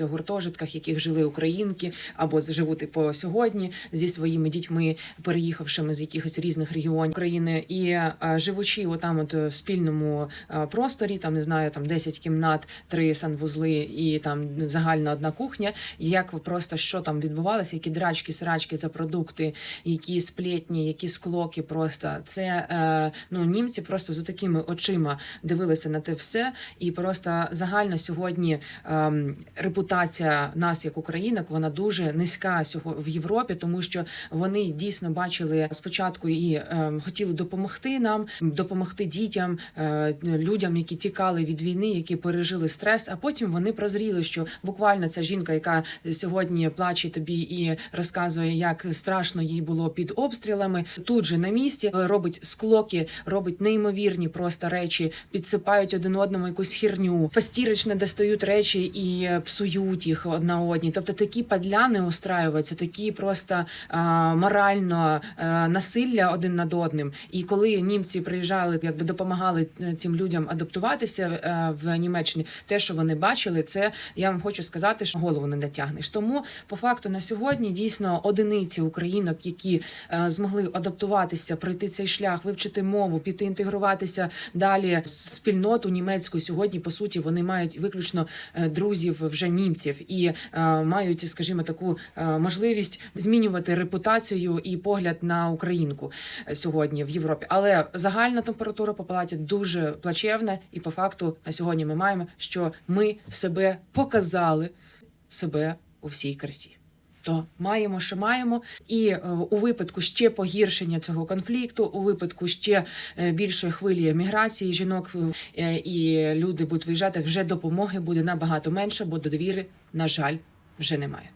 в гуртожитках, яких жили українки або живуть по сьогодні зі своїми дітьми, переїхавшими з якихось різних регіонів України, і е, живучи отам, от в спільному е, просторі, там не знаю, там 10 кімнат, три санвузли і там загальна одна кухня. Як просто що там відбувалося, які драчки, срачки за продукти, які сплетні, які склоки, просто це е, ну німці просто з такими очима дивилися на те все, і просто загально сьогодні ем, репутація нас як українок вона дуже низька сього в Європі, тому що вони дійсно бачили спочатку і ем, хотіли допомогти нам, допомогти дітям, е, людям, які тікали від війни, які пережили стрес. А потім вони прозріли, що буквально ця жінка, яка сьогодні плаче тобі і розказує, як страшно їй було під обстрілами, тут же на місці е, робить склоки, робить неймовірні просто речі, підсипають один одному якусь хірню, постірично достають речі і е, псують їх одна одній. Тобто такі падляни устраюються, такі просто а, морально а, насилля один над одним. І коли німці приїжджали, якби допомагали е, цим людям адаптуватися е, в Німеччині, те, що вони бачили, це я вам хочу сказати, що голову не натягнеш. Тому по факту на сьогодні дійсно одиниці українок, які е, змогли адаптуватися, пройти цей шлях, вивчити мову, піти інтегруватися далі спільноту німецьку. Сьогодні по суті вони мають виключно е, друзів вже німців і е, мають, скажімо, таку е, можливість змінювати репутацію і погляд на українку е, сьогодні в Європі. Але загальна температура по палаті дуже плачевна, і по факту на сьогодні ми маємо, що ми себе показали себе у всій красі. То маємо, що маємо, і е, у випадку ще погіршення цього конфлікту, у випадку ще е, більшої хвилі міграції жінок е, і люди будуть виїжджати, вже допомоги буде набагато менше, бо довіри, на жаль, вже немає.